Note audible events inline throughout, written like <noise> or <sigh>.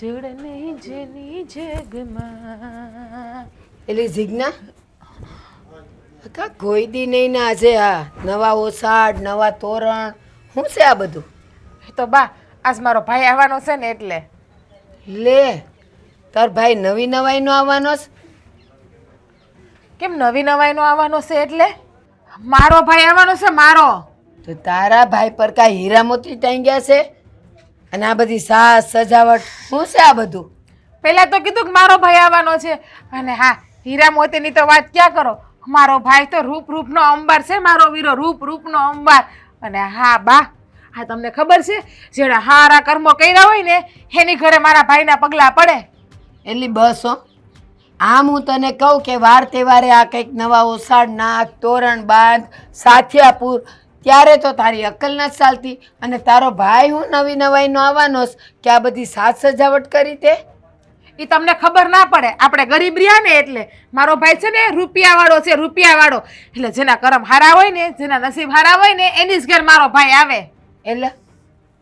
જોડ નહીં જેની જગમાં. એલી જીજ્ઞા કા કોઈ દી નહીં ના આજે આ નવા ઓસાડ નવા તોરણ શું છે આ બધું? એ તો બા આજ મારો ભાઈ આવવાનો છે ને એટલે. લે તાર ભાઈ નવી નવાઈનો આવવાનો છે? કેમ નવી નવાઈનો આવવાનો છે એટલે? મારો ભાઈ આવવાનો છે મારો. તો તારા ભાઈ પર કાંઈ હીરા મોતી ટાંગ્યા છે? અને આ બધી સાસ સજાવટ શું છે આ બધું? પહેલા તો કીધું કે મારો ભાઈ આવવાનો છે. અને હા હીરા મોતીની તો વાત ક્યાં કરો? મારો ભાઈ તો રૂપ રૂપનો અંબાર છે મારો વીરો રૂપ રૂપનો અંબાર. અને હા બા હા તમને ખબર છે જેણે હારા કર્મો કર્યા હોય ને એની ઘરે મારા ભાઈના પગલાં પડે. એટલી બસ હો. આમ હું તને કહું કે વાર તહેવારે આ કંઈક નવા ઓસાડ નાક તોરણ બાંધ સાથિયા પૂર ત્યારે તો તારી અક્કલ નથી ચાલતી. અને તારો ભાઈ હું નવી નવાઈનો આવવાનો કે આ બધી સાજ સજાવટ કરી તે? એ તમને ખબર ના પડે. આપણે ગરીબ રહ્યા ને એટલે મારો ભાઈ છે ને રૂપિયાવાળો છે રૂપિયાવાળો. એટલે જેના કરમ હારા હોય ને જેના નસીબ હારા હોય ને એની જ ઘેર મારો ભાઈ આવે. એટલે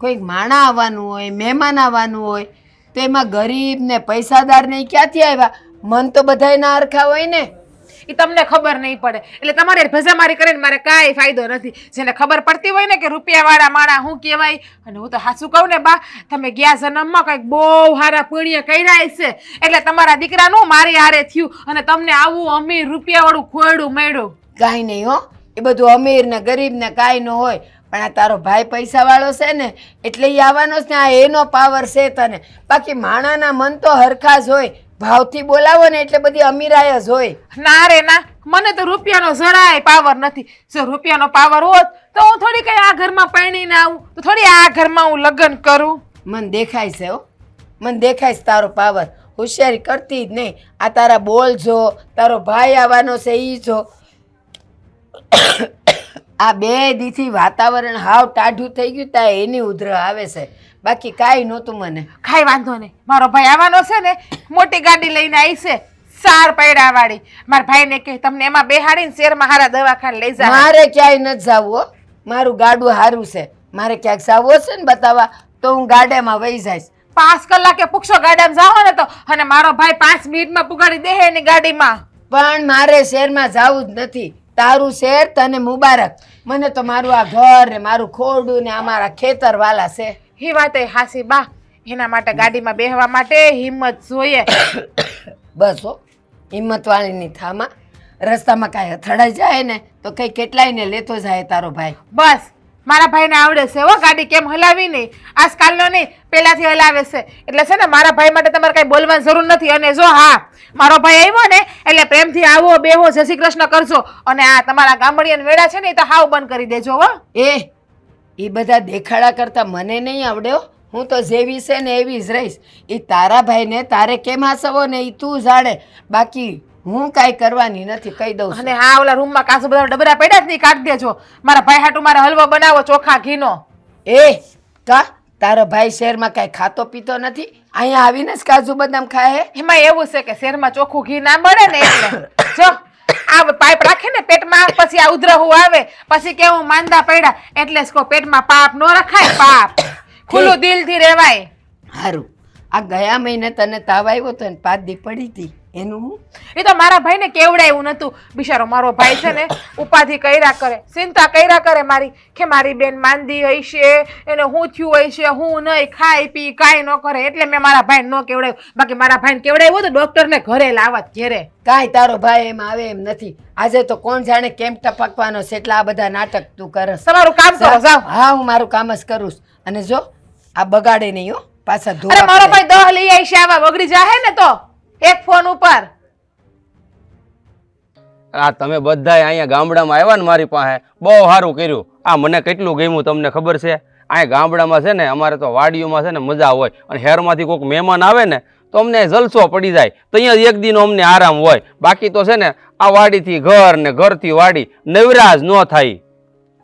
કોઈક માણા આવવાનું હોય મહેમાન આવવાનું હોય તો એમાં ગરીબ ને પૈસાદાર ને ક્યાંથી આવ્યા? મન તો બધાયના હરખા હોય ને. એ તમને ખબર નહીં પડે. એટલે તમારે ભજામારી કરીને મારે કાંઈ ફાયદો નથી. જેને ખબર પડતી હોય ને કે રૂપિયાવાળા માણા શું કહેવાય? અને હું તો હાસું કહું ને બા, તમે ગયા જન્મમાં કંઈક બહુ સારા પુણ્ય કર્યા છે એટલે તમારા દીકરાનું મારી હારે થયું અને તમને આવું અમીર રૂપિયાવાળું ખોયડું મળ્યું. કાંઈ નહીં હો. એ બધું અમીર ને ગરીબ ને કાંઈ ન હોય. પણ આ તારો ભાઈ પૈસાવાળો છે ને, એટલે એ આવવાનો છે ને. આ એનો પાવર છે તને. બાકી માણાના મન તો હરખા જ હોય. ભાવથી બોલાવો ને એટલે બધી અમીરાય જ હોય. ના રે ના. મને તો રૂપિયાનો જરાય પાવર નથી. જો રૂપિયાનો પાવર હોત તો હું થોડી કઈ આ ઘરમાં પરણીને આવું. તો થોડી આ ઘરમાં હું લગ્ન કરું. મને દેખાય છે હો. મને દેખાય છે તારો પાવર હોશિયારી કરતી જ નહીં. આ તારા બોલ જો તારો ભાઈ આવવાનો છે એ જો. આ બે દીથી વાતાવરણ હાવ ટાઢું થઈ ગયું તા એની ઉધર આવે છે. બાકી કાંઈ નહોતું મને. કાંઈ વાંધો નહીં. મારો ભાઈ આવવાનો છે ને મોટી ગાડી લઈને આવી છે સાર પૈડા વાળી મારા ભાઈને કે તમને એમાં બેહાડીને શેરમાં હારા દવાખાને લઈ જાય મારે ક્યાંય નથી જવું મારું ગાડું સારું છે. મારે ક્યાંક જવું હશે ને બતાવવા તો હું ગાડામાં વહી જઈશ. પાંચ કલાકે પૂછો ગાડામાં જાઓ ને તો અને મારો ભાઈ પાંચ મિનિટમાં પુગાડી દે એની ગાડીમાં. પણ મારે શહેરમાં જવું જ નથી. તારું શહેર તને મુબારક. મને તો મારું આ ઘર ને મારું ખોરડું ને અમારા ખેતર વાલા છે. એ વાત એ હાસી બા. એના માટે ગાડીમાં બેહવા માટે હિંમત જોઈએ. <coughs> બસ હો. હિંમતવાળીની થામાં રસ્તામાં કાંઈ અથડાઈ જાય ને તો કંઈ કેટલાયને લેતો જાય તારો ભાઈ. બસ. મારા ભાઈને આવડે છે હો ગાડી કેમ હલાવી નહીં આજકાલનો નહીં પહેલાંથી હલાવે છે. એટલે છે ને મારા ભાઈ માટે તમારે કાંઈ બોલવાની જરૂર નથી. અને જો હા મારો ભાઈ આવ્યો ને એટલે પ્રેમથી આવો બેહો જય શ્રી કૃષ્ણ કરજો. અને આ તમારા ગામડિયાના વેડા છે ને એ તો હાવ બંધ કરી દેજો હો. એ એ બધા દેખાડા કરતાં મને નહીં આવડ્યો હું. તો જેવી છે ને એવી જ રહીશ. એ તારા ભાઈને તારે કેમ હસવો ને એ તું જાણે. બાકી હું કાંઈ કરવાની નથી કહી દઉં અને હા ઓલા રૂમમાં કાસુ બધા ડબરા પડ્યા જ નહીં કાઢી દેજો. મારા ભાઈ હાટુ મારા હલવો બનાવો ચોખા ઘીનો. એ કા? તારો ભાઈ શહેરમાં કાંઈ ખાતો પીતો નથી? અહીંયા આવીને જ કાજુ બદામ ખાય એમાં એવું છે કે શહેરમાં ચોખ્ખું ઘી ના મળે ને એટલે. <coughs> જો આ પાઇપ રાખે ને પેટમાં પછી આ ઉધરહું આવે પછી કેવું માંદા પડ્યા. એટલે પેટમાં પાપ ન રખાય પાપ. <coughs> ખુલ્લું દિલથી રહેવાય. સારું આ ગયા મહિને તને તાવ આવ્યો તો ને પાંચ દી પડી હતી. એનું એ તો મારા ભાઈને કેવડાયું નતું. બિચારો મારો ભાઈ છે ને ઉપાધિ કર્યા કરે ચિંતા કર્યા કરે મારી કે મારી બેન માંદી હશે એને હું થયું હશે હું નહીં ખાઈ પી કાંઈ ન કરે એટલે મેં મારા ભાઈને ન કેવડાયું. બાકી મારા ભાઈને કેવડાવ્યું તો ડૉક્ટરને ઘરે લાવત ઘેરે. કાંઈ તારો ભાઈ એમ આવે એમ નથી. આજે તો કોણ જાણે કેમ ટપકવાનો છે એટલે આ બધા નાટક તું કરસ. તમારું કામ કરો હા હું મારું કામ જ કરું અને જો આ બગાડે નહીં હો. પાછા અરે મારો ભાઈ દહ લઈ આવી છે આવા બગડી જાહે ને તો. એક ફોન ઉપર. આ તમે બધા અહીંયા ગામડામાં આવ્યા ને મારી પાસે. બહુ સારું કર્યું. આ મને કેટલું ગમ્યું તમને ખબર છે? અહીંયા ગામડામાં છે ને અમારે તો વાડીઓમાં છે ને મજા હોય અને શહેરમાંથી કોઈક મહેમાન આવે ને તો અમને જલસો પડી જાય. તો અહીંયા એક દિન અમને આરામ હોય. બાકી તો છે ને આ વાડીથી ઘર ને ઘરથી વાડી નવરાજ ન થાય.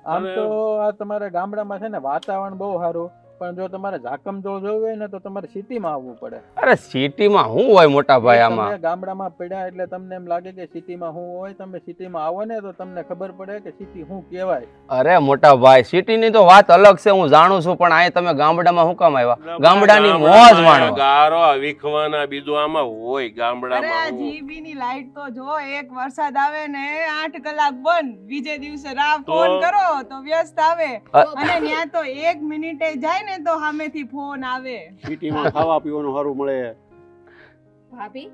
આમ તો આ તમારા ગામડામાં છે ને વાતાવરણ બહુ સારું. પણ જો તમારે ઝાકમ જોળ જોવું હોય ને તો તમારે સિટીમાં આવવું પડે. અરે સિટીમાં શું હોય મોટા ભાઈ આમાં? ગામડામાં પડ્યા એટલે તમને એમ લાગે કે સિટીમાં શું હોય તમે સિટીમાં આવો ને તો તમને ખબર પડે કે સિટી શું કહેવાય. અરે મોટા ભાઈ સિટીની તો વાત અલગ છે હું જાણું છું પણ અહીં તમે ગામડામાં શું કામ આવ્યા? ગામડાની મોજ માણો ગારો વિખવાના બીજું આમાં હોય અરે આ ગામડામાં હું. જીબી લાઈટ તો જો એક વરસાદ આવે ને આઠ કલાક બંધ બીજે દિવસે રાવ ફોન કરો તો વ્યસ્ત આવે. અને ત્યાં તો એક મિનિટે જાય ને તો સામેથી ફોન આવે. સિટીમાં ખાવા પીવાનું સારું મળે. ભાભી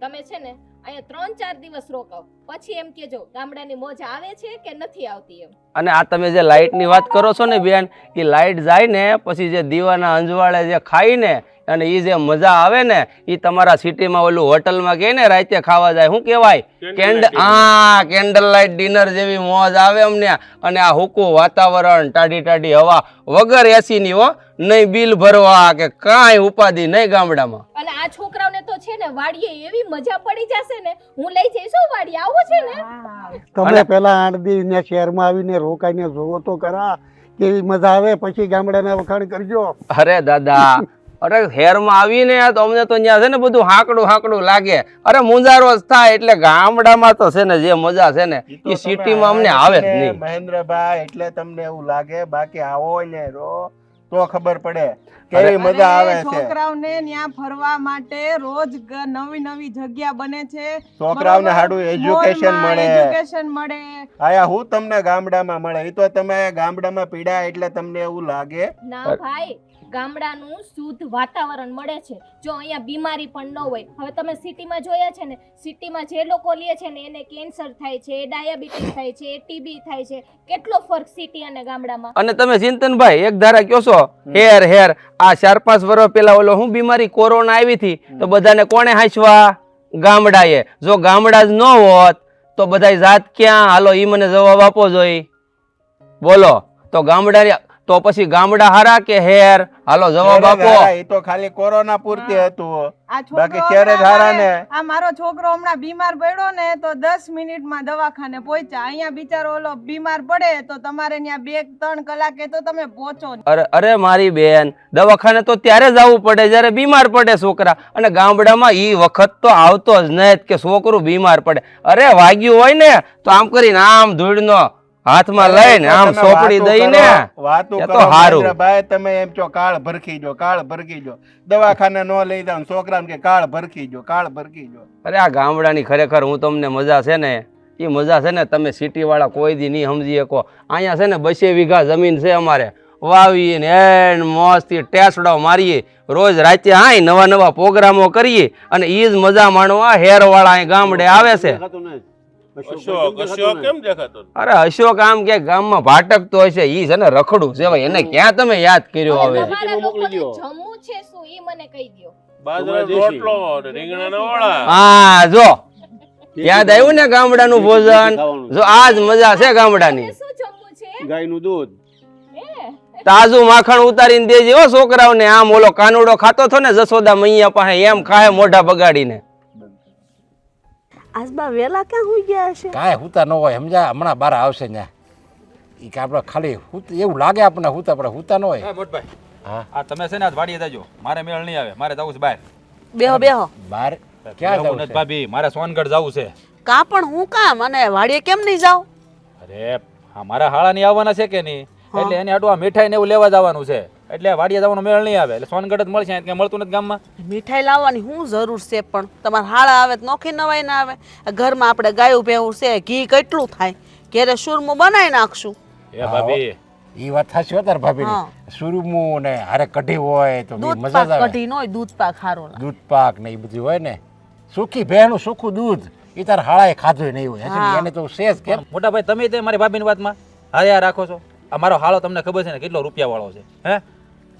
તમે છે ને અહીંયા ત્રણ ચાર દિવસ રોકાવ પછી એમ કેજો ગામડાની મોજ આવે છે કે નથી આવતી એમ? અને આ તમે જે લાઇટની વાત કરો છો ને બેન એ લાઇટ જાય ને પછી જે દીવાના અંજવાળે જે ખાઈ ને અને એ જે મજા આવે ને એ તમારા સિટીમાં ઓલું હોટલમાં કહે ને રાતે ખાવા જાય શું કહેવાય? કેન્ડ Candlelight હા કેન્ડલ લાઇટ ડિનર જેવી મોજ આવે અમને. અને આ હુકું વાતાવરણ ટાઢી ટાઢી હવા વગર એસીની હો નહીં બિલ ભરવા કે કાંઈ ઉપાધિ નહીં ગામડામાં. અને આ છોકરાઓને તો છે ને વાડીએ એવી મજા પડી જશે ને હું લઈ જઈશ વાડી આવું છે ને. તમે પેલા આણદી ને શહેરમાં આવીને રોકાઈને જોવો તો ખરા કેવી મજા આવે પછી ગામડાના વખાણ કરજો. અરે દાદા અરે શહેરમાં આવીને તો અમને તો ત્યાં છે ને બધું હાંકડું હાંકડું લાગે. અરે મુંજારો જ થાય એટલે ગામડામાં તો છે ને જે મજા છે ને એ સિટીમાં અમને આવે જ નહીં. મહેન્દ્રભાઈ એટલે તમને એવું લાગે બાકી આવો ને રો તો ખબર પડે કેવી મજા આવે છે. છોકરાઓને ત્યાં ફરવા માટે રોજ નવી નવી જગ્યા બને છે. છોકરાઓને હાડું એજ્યુકેશન મળે. એજ્યુકેશન મળે. આયા હું તમને ગામડામાં મળે. એ તો તમે ગામડામાં પીડા એટલે તમને એવું લાગે. ના ભાઈ ગામડાનું શુદ્ધ વાતાવરણ મળે છે. જો અહીંયા બીમારી પણ ન હોય. હવે તમે સિટીમાં જોયા છે ને સિટીમાં જે લોકો લે છે ને એને કેન્સર થાય છે ડાયાબિટીસ થાય છે ટીબી થાય છે. કેટલો ફરક સિટી અને ગામડામાં? અને તમે ચિંતનભાઈ એક ધારા કયો છો હેર હેર આ ચાર પાંચ વર્ષ પેલા ઓલો હું બીમારી કોરોના આવી હતી તો બધાને કોણે હાંચવા ગામડાએ. જો ગામડા જ ન હોત તો બધા જાત ક્યાં? હાલો એ મને જવાબ આપો જોઈ. બોલો તો ગામડા તો પછી ગામડા હારા કે હેર? હાલો જવાબ આપો. એ તો ખાલી કોરોના પૂરતી હતું. બાકી શહેરે ધારા ને. આ મારો છોકરો હમણાં બીમાર પડ્યો ને તો દસ મિનિટમાં દવાખાને પહોંચ્યા. અહીંયા બિચારો ઓલો બીમાર પડે તો તમારે ત્યાં બે ત્રણ કલાકે તો તમે પહોંચો જ. અરે અરે મારી બેન દવાખાને તો ત્યારે જ આવવું પડે જ્યારે બીમાર પડે છોકરા. અને ગામડામાં ઈ વખત તો આવતો જ નહીં કે છોકરું બીમાર પડે. અરે વાગ્યું હોય ને તો આમ કરીને આમ ધૂળનો હાથમાં લઈને આમ તમે સોપડી દઈને વાતો તો કરો હારું. ભાઈ તમે એમ છો કાળ ભરખી જો કાળ ભરખી જો. દવાખાને ન લઈ જાવ છોકરાને કે કાળ ભરખી જો કાળ ભરખી જો. અરે આ ગામડાની ખરેખર હું તમને મજા છે ને એ મજા છે ને તમે સિટી વાળા કોઈ દી નહીં સમજી શકો. અહીંયા છે ને બસે વીઘા જમીન છે અમારે. વાવીએ ને એન મસ્તી ટેસડો મારીએ. રોજ રાતે આય નવા નવા પ્રોગ્રામો કરીએ અને એ જ મજા માણવા હેર વાળા અહીં ગામડે આવે છે. અશોક અશોક કેમ દેખાતો અરે અશોક આમ કે ગામમાં ભાટકતો હશે ઈ છે ને રખડું છે ભાઈ. એને ક્યાં તમે યાદ કર્યો હવે? તમારા સિટીમાં મોકલી લોકોને દ્યો. જમવું છે શું? ઈ મને કહી દ્યો. બાજરાનો રોટલો ને રીંગણાના ઓળા હા જો. યાદ આવ્યું ને ગામડાનું ભોજન? જો આજ મજા છે ગામડાની. ગાયનું દૂધ. તાજું માખણ ઉતારીને દેજે હો છોકરાઓને. આમ ઓલો કાનુડો ખાતો હતો ને જસોદા મૈયા પાસે એમ ખાય મોઢા બગાડીને. આજબા વેલા ક્યાં હોઈ ગયા છે કાંઈ હુતા ન હોય સમજા? હમણાં બાર આવશે ને એ કે આપણે ખાલી હુત એવું લાગે આપણને હુતા પણ હુતા ન હોય. હા મોટભાઈ હા. આ તમે છે ને આજ વાડીએ જજો. મારે મેળ નહીં આવે મારે જવું છે બહાર. બેહો બેહો. બહાર? ક્યાં જવું નથી છે? ભાભી મારે સોનગઢ જવું છે. કા પણ હું કામ? અને વાડીએ કેમ નહીં જાવ અરે હા મારા હાળા ની આવવાના છે કે નહીં? એટલે એને આટલું આ મીઠાઈ ને એવું લેવા જવાનું છે. એટલે વાડિયા જવાનો મેળ નહીં આવે. એટલે સોનગઢ જ મળશે ક્યાંય મળતું નથી ગામમાં. મીઠાઈ લાવવાની શું જરૂર છે પણ? તમારે હાળા આવે તો નોખી નવાઈ ના આવે. આ ઘરમાં આપણે ગાયું ભેવું છે ઘી કેટલું થાય? ઘેરે સુરમું બનાવી નાખશું. એ ભાભી. એ વાત સાચી વાત તાર ભાભી. સુરમું ને હારે કઢી હોય તો દૂધ મજા પાક આવે. કઢી નો હોય દૂધ પાક હારો લાગે. દૂધ પાક ને એ બધું હોય ને. સુખી ભેણું સુખું દૂધ એ તાર હાળાએ ખાધું નહીં હોય. એને તો શેષ કેમ મોટા ભાઈ તમે તે મારી ભાભીની વાતમાં હા રાખો છો? અમારો મારો હાળો તમને ખબર છે ને કેટલો રૂપિયા વાળો છે હે?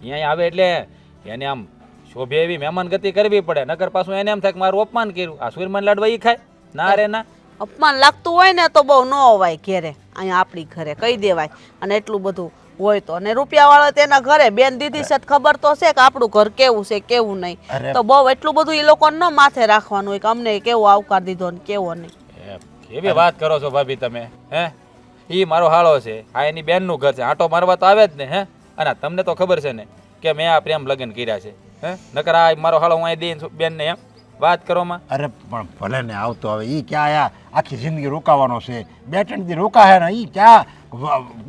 અહીંયા આવે એટલે એને આમ શોભે એવી મહેમાન ગતિ કરવી પડે. નગર પાછું એને એમ થાય કે મારું અપમાન કર્યું. આ સુરમાન લાડવા ઈ ખાય? ના રે ના. અપમાન લાગતું હોય ને તો બહુ ન અવાય ઘેરે. અહીંયા આપણી ઘરે કહી દેવાય. અને એટલું બધું હોય તો. અને રૂપિયાવાળા તેના ઘરે. બેન દીદી છે ખબર તો છે કે આપણું ઘર કેવું છે કેવું નહીં. તો બહુ એટલું બધું એ લોકોને ન માથે રાખવાનું હોય કે અમને કેવો આવકાર દીધો ને કેવો નહીં. એ કેવી વાત કરો છો ભાભી તમે હે? ઈ મારો હાળો છે. આ એની બેનનું ઘર છે. આટો મારવા તો આવે જ ને હે? અને તમને તો ખબર છે ને કે મેં આ પ્રેમ લગ્ન કર્યા છે હે? નકર આ મારો હાલો હું અહીં બેન બેનને એમ વાત કરવામાં. અરે પણ ભલે ને આવતો હવે એ ક્યાં આયા આખી જિંદગી રોકાવાનો છે? બે ત્રણ દી રોકાશે ને એ ક્યાં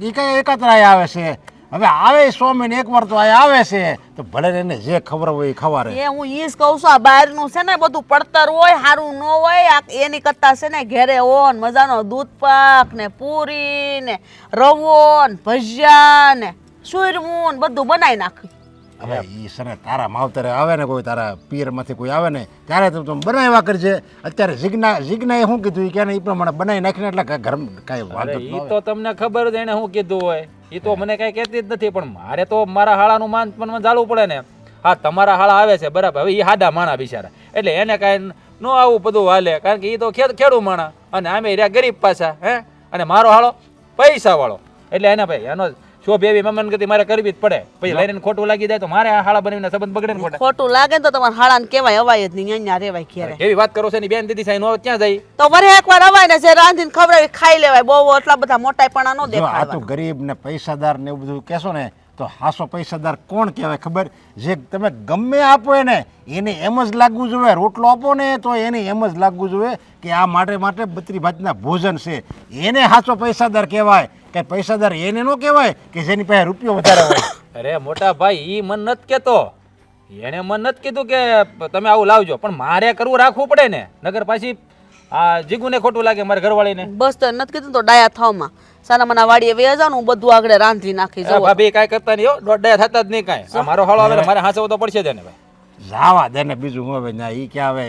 એ કઈ એકત્ર આયા આવે છે? હવે આવે સો મહિને એક વાર તો આયા આવે છે. તો ભલે ને એને જે ખબર હોય એ ખબર એ હું ઈ જ કહું છું આ બહારનું છે ને બધું પડતર હોય સારું ન હોય આ એની કરતા છે ને ઘેરે ઓન ને મજાનો દૂધ પાક ને પૂરી ને રવો ને ભજીયા ને સુરમું ને બધું બનાવી નાખ્યું હવે એ સને તારા માવતરે આવે ને કોઈ તારા પિયરમાંથી કોઈ આવે ને ત્યારે તું તમે બનાવ્યા કરજે. અત્યારે જીજ્ઞા જીજ્ઞાએ શું કીધું? એ કે એ પ્રમાણે બનાવી નાખીને એટલે કાંઈ ઘર કાંઈ વાંધો આવે. તો તમને ખબર જ એને શું કીધું હોય. એ તો મને કઈ કહેતી જ નથી પણ મારે તો મારા હાળાનું માન પણ ચાલવું પડે ને. હા તમારા હાળા આવે છે બરાબર. હવે એ હાડા માણા બિચારા. એટલે એને કાંઈ ન આવું બધું હાલે કારણ કે એ તો ખેડ ખેડૂ માણા. અને આમે રહ્યા ગરીબ પાછા હે? અને મારો હાળો પૈસા વાળો એટલે એને ભાઈ એનો શોભ એવી મમન ગતિ મારે કરવી જ પડે. પછી લઈને ખોટું લાગી જાય તો મારે આ હાળા બનાવીને સંબંધ બગડે ને ખોટું. લાગે ને તો તમારે હાળાને કહેવાય અવાય જ નહીં અહીંયા રેવાય ઘેરે એવી વાત કરો છો ને બેન દીદી સાહેબ ક્યાં જાય? તો વરે એકવાર અવાય ને જે રાંધીને ખવડાવી ખાઈ લેવાય બહુ એટલા બધા મોટાપણા ન દેખાય આ તો ગરીબ ને પૈસાદાર ને એવું બધું કહેશો ને તો હાસો પૈસાદાર કોણ કહેવાય ખબર? જે તમે ગમે આપો એને એને એમ જ લાગવું જોઈએ રોટલો આપો ને તો એને એમ જ લાગવું જોઈએ કે આ માટે માટે બત્રી ભાતના ભોજન છે. એને હાસો પૈસાદાર કહેવાય. કે પૈસાદાર એને ન કહેવાય કે જેની પાસે રૂપિયો વધારે હોય. <coughs> અરે મોટા ભાઈ ઈ મન નથી કેતો. એને મન નથી કીધું કે તમે આવું લાવજો. પણ મારે કરવું રાખવું પડે ને. નગર પાછી આ જીગુને ખોટું લાગે મારા ઘરવાળીને. બસ તો નથી કીધું તો ડાયા થાવમાં સાના મના વાડીએ વે જાવ હું બધું આગળ રાંધી નાખી જાવ. ભાભી કાંઈ કરતા નહીં હો. દોઢ થતા જ નહીં કાંઈ. મારો હાળો આવે મારે હાંસવો તો પડશે જ ને ભાઈ. જાવા દે ને બીજું હવે ના ઈ કે આવે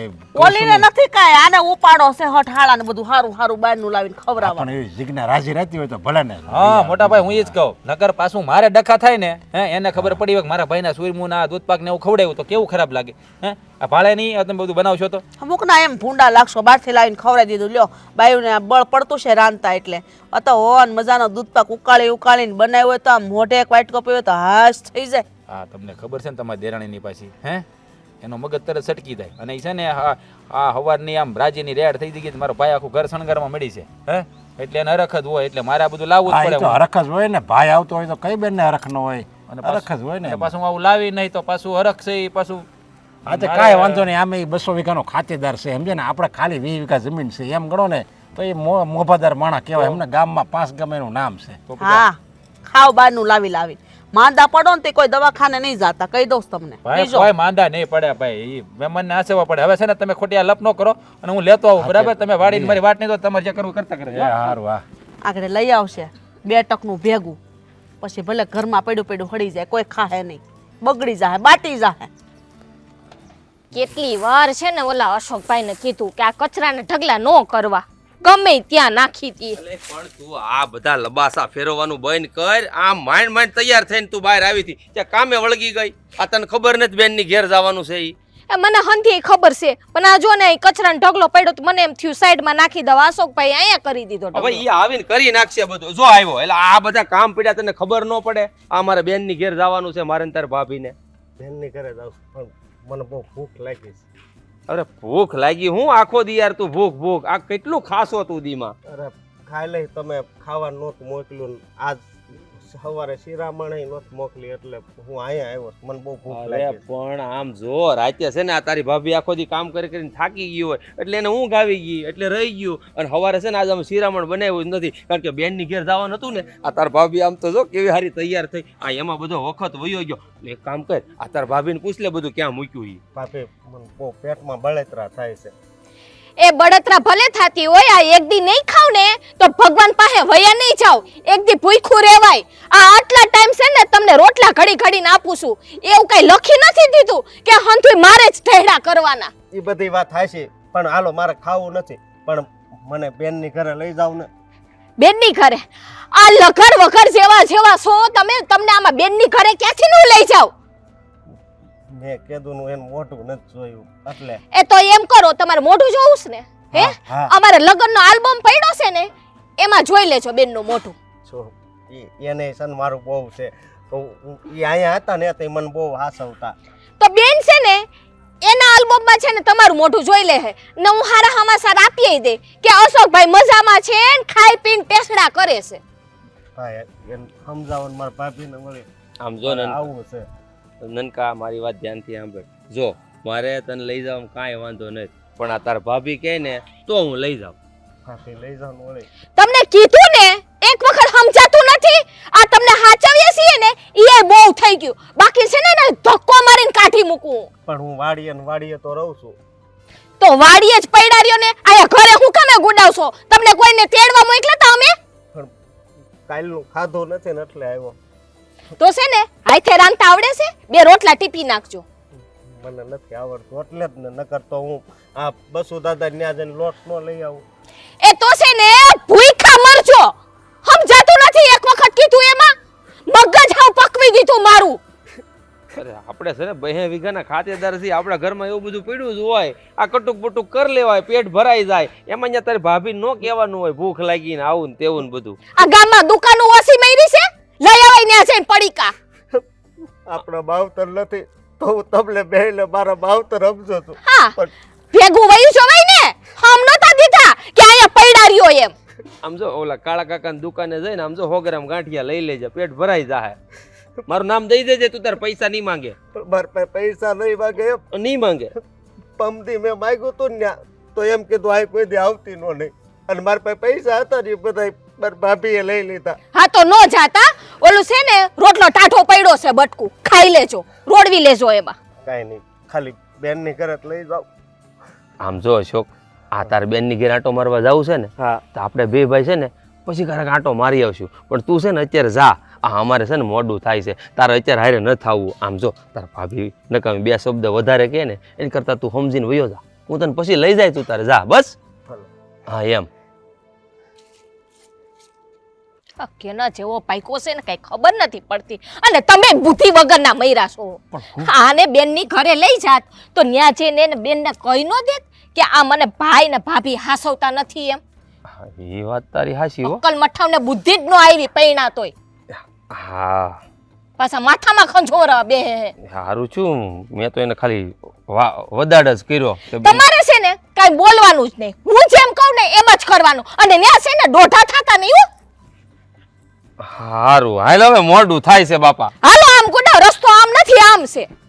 ઓલીને નથી કાંઈ આને ઉપાડો છે હઠાળા ને બધું સારું હારું બારનું લાવીને ખવરાવા પણ એવી જીજ્ઞા રાજી રહેતી હોય તો ભલે ને. હા મોટા ભાઈ હું એ જ કહું. નગર પાછું મારે ડખા થાય ને હે એને ખબર પડી હોય કે મારા ભાઈના સૂરમુના દૂધ પાક ને એવું ખવડાવ્યું તો કેવું ખરાબ લાગે? હે આ ભાળે નહીં તમે બધું બનાવશો તો? અમુક ના એમ ભૂંડા લાગશો બહારથી લાવીને ખવડાવી દીધું. લ્યો બાયુને બળ પડતું છે રાંધતા એટલે. અતો હોન મજાનો દૂધ પાક ઉકાળી ઉકાળીને બનાવ્યો હોય તો આમ મોઢે એક વાટકો પીવો હોય તો હાશ થઈ જાય. હા તમને ખબર છે ને તમારી દેરાણીની પાછી હે? એનો મગજ તરત સટકી જાય. અને એ છે ને આ હવારની આમ રાજીની રેડ થઈ ગઈ મારો ભાઈ આખું ઘર શણગારમાં મળી છે. હે? એટલે એને હરખ જ હોય એટલે મારે આ બધું લાવવું જ પડે હરખ જ હોય ને ભાઈ આવતો હોય તો કઈ બેન ને હરખ ન હોય? અને હરખ જ હોય ને પાછું આવું લાવી નહીં તો પાછું હરખ છે એ પાછું હા તો કાંઈ વાંધો નહીં આમે બસો વીઘાનો ખાતેદાર છે સમજે ને? આપણે ખાલી વીસ વીઘા જમીન છે એમ ગણો ને તો એ મોભાદાર માણા કહેવાય એમને ગામમાં પાંચ ગમે એનું નામ છે. હા ખાવ બહારનું લાવી લાવી. માંદા પડો ને તે કોઈ દવાખાને નહીં જાતા. કહી દઉં તમને. ભાઈ કોઈ માંદા નહીં પડે ભાઈ. ઈ મહેમાનને આસેવા પડે. હવે છે ને તમે ખોટી આ લપ નો કરો અને હું લેતો આવું બરાબર? તમે વાડીને મારી વાત નહીં તો તમારે જે કરવું કરતા કરે સારું હારું હા. આગળ લઈ આવશે. બે ટકનું ભેગું. પછી ભલે ઘરમાં પડ્યું પડ્યું હળી જાય કોઈ ખાહે નહીં. બગડી જાય બાટી જાય કેટલી વાર છે ને ઓલા અશોકભાઈને કીધું કે આ કચરાને ઢગલા ન કરવા. ગમે ત્યાં નાખી દી. પણ તું આ બધા લબાસા ફેરવવાનું બંધ કર. આ માંડ માંડ તૈયાર થઈને તું બહાર આવી હતી. ત્યાં કામે વળગી ગઈ. આ તને ખબર નથી બેનની ઘેર જવાનું છે ઈ? એ મને હંધી ખબર છે પણ આ જો ને અહીં કચરાનો ઢગલો પડ્યો તો મને એમ થયું સાઈડમાં નાખી દઉં. અશોકભાઈ અહીંયા કરી દીધો હવે. ઈ આવીને કરી નાખશે બધું. જો આવ્યો. એટલે આ બધા કામ પડ્યા તને ખબર ન પડે. આ મારા બેનની ઘેર જવાનું છે મારે ને તાર ભાભીને. બેનની ઘરે જાઉં પણ મને બહુ ભૂખ લાગી છે. અરે ભૂખ લાગી. હું આખો દી યાર તું ભૂખ ભૂખ. આ કેટલું ખાસો તું દીમાં. અરે ખાઈ લઈ. તમે ખાવા નોત મોકલ્યું આજ સવારે શિરામણ નહોતું મોકલી એટલે હું અહીંયા આવ્યો મને બહુ ભૂખ લાગે પણ આમ જો રાતે છે ને આ તારી ભાભી આખો દી કામ કરી કરીને થાકી ગઈ હોય એટલે એને ઊંઘ આવી ગઈ એટલે રહી ગયું. અને સવારે છે ને આજે અમે શિરામણ બનાવ્યું જ નથી કારણ કે બેનની ઘેર જવાનું હતું ને આ તાર ભાભી આમ તો જો કેવી સારી તૈયાર થઈ. આ એમાં બધો વખત વયો ગયો. એટલે એક કામ કર આ તાર ભાભીને પૂછ લે બધું ક્યાં મૂક્યું એ ભાભી મને બહુ પેટમાં બળતરા થાય છે. એ બળતરા ભલે થાતી હોય આ એક દી નહીં ખાવ ને તો ભગવાન પાસે વયા નહીં જાવ. એક દી ભૂખ્યું રહેવાય. આ આટલા ટાઈમ છે ને તમને રોટલા ઘડી ઘડીને આપું છું. એવું કઈ લખી નથી દીધું કે હંધુય મારે જ ઢેડા કરવાના. એ બધી વાત થાય છે પણ હાલો મારે ખાવું નથી. પણ મને બેનની ઘરે લઈ જાવ ને. બેનની ઘરે? આ લઘર વઘર જેવા જેવા છો તમે તમને આમાં બેનની ઘરે ક્યાંથી નું લઈ જાવ? મેં કીધું નું એનું મોઢું નથી જોયું એટલે. એ તો એમ કરો તમારે મોઢું જોવું છે ને? હે હા, હા. અમારે લગ્નનો આલ્બમ પડ્યો છે ને એમાં જોઈ લેજો બેનનું મોઢું. જો એને સન મારું બહુ છે. તો એ અહીંયા હતા ને તે મને બહુ હાસવતા. તો બેન છે ને એના આલ્બમમાં છે ને તમારું મોઢું જોઈ લે છે ને હું હારા હમાસાર આપીએ દે કે અશોકભાઈ મજામાં છે ને ખાઈ પીને ટેસડા કરે છે. ભાઈ એને સમજાવવાનું મારા ભાભીને વળી આમ જો ને. આવું છે. નનકા મારી વાત ધ્યાનથી સાંભળ. જો મારે તને લઈ જવા કાંઈ વાંધો નથી પણ આ તાર ભાભી કહે ને તો હું લઈ જાઉં. લઈ જવાનું વળી. તમને કીધું ને એક વખત સમજાતું નથી? આ તમને હાચવીએ છીએ ને એ બહુ થઈ ગયું. બાકી છે ને ધક્કો મારીને કાઢી મૂકું પણ હું વાડીએ ને વાડીએ તો રહું છું. તો વાડીએ જ પડ્યા રહ્યો ને આયા ઘરે હું કામે ગુડાવશો? તમને કોઈને તેડવા મોકલતા તા અમે? કાલનું ખાધો નથી ને એટલે આવ્યો. તો છે ને હાથે રાંધતા આવડે છે? બે રોટલા ટીપી નાખજો. મને નથી આવડતું એટલે જ ને નકર તો હું આ બસુ દાદા ન્યા જઈને લોટ નો લઈ આવું. એ તો છે ને ભૂખા મરજો. સમજાતું નથી એક વખત કીધું એમાં? મગજ હાવ પકવી દીધું મારું. અરે આપણે છે ને બહે વીઘાના ખાતેદાર છીએ આપણા ઘરમાં એવું બધું પડ્યું જ હોય. આ કટુક બટુક કર લેવાય પેટ ભરાઈ જાય. એમાં અહીંયા તારી ભાભી નો કહેવાનું હોય ભૂખ લાગી ને આવું ને તેવું ને બધું. આ ગામમાં દુકાનો ઓછી મયરી છે? લઈ આવીને છે પડીકા. આપણા માવતર નથી તો હું તમને બેને મારા માવતર સમજો છું. હા પણ ભેગું વયું જવાય ને હમ નતા દીધા કે અહીંયા પૈડા રહ્યો એમ. આમ જો ઓલા કાળા કાકાની દુકાને જઈને આમ જો સો ગ્રામ ગાંઠિયા લઈ લેજે પેટ ભરાઈ જાહે. મારું નામ દઈ દેજે તું તાર પૈસા નહીં માંગે. મારા પૈસા નહીં માંગે નહીં માંગે? પમદી મેં માગ્યું તું ને તો એમ કીધું આ કોઈ દે આવતી નો નહીં. અને મારા પાસે પૈસા હતા ને બધા મારી ભાભીએ લઈ લીધા. હા તો નો જાતા. ઓલું છે ને રોટલો ટાઢો પડ્યો છે બટકું. ખાઈ લેજો. રોડવી લેજો એમાં. કાંઈ નહીં. ખાલી બેનની ઘરે લઈ જાઓ. આમ જો અશોક આ તાર બેનની ઘેર આંટો મારવા જવું છે ને હા. તો આપણે બે ભાઈ છે ને પછી ક્યારેક આંટો મારી આવશું. પણ તું છે ને અત્યારે જા. આ અમારે છે ને મોડું થાય છે. તારે અત્યારે હારે ન થવું. આમ જો તાર ભાભી નકામી બે શબ્દ વધારે કહે ને એની કરતાં તું સમજીને વયો જા. હું તને પછી લઈ જાય તું તારે. જા બસ? હા એમ. કેના જેવો પાઈકો છે ને કઈ ખબર નથી પડતી. અને તમે બુદ્ધિ વગરના મૈરા છો. આને બેનની ઘરે લઈ જાત. તો ન્યા જઈને એને બેનને કહી ન દેત કે આ મને ભાઈ ને ભાભી હાસવતા નથી એમ. એ વાત તારી હાસી હો. અક્કલ મઠાવને બુદ્ધિ જ ન આવી પૈણા તોય. હા. પાછા માથામાં ખંજોર બે. સારું છું. મેં તો એને ખાલી વદાડ જ કર્યો. તમારે છે ને કાઈ બોલવાનું જ નહીં. હું જેમ કહું ને એમ જ કરવાનું. અને ન્યા છે ને દોઢા થતા નહીં હારું. હાલ હવે મોડું થાય છે બાપા. હાલો, આમ કુડા રસ્તો આમ નથી, આમ છે.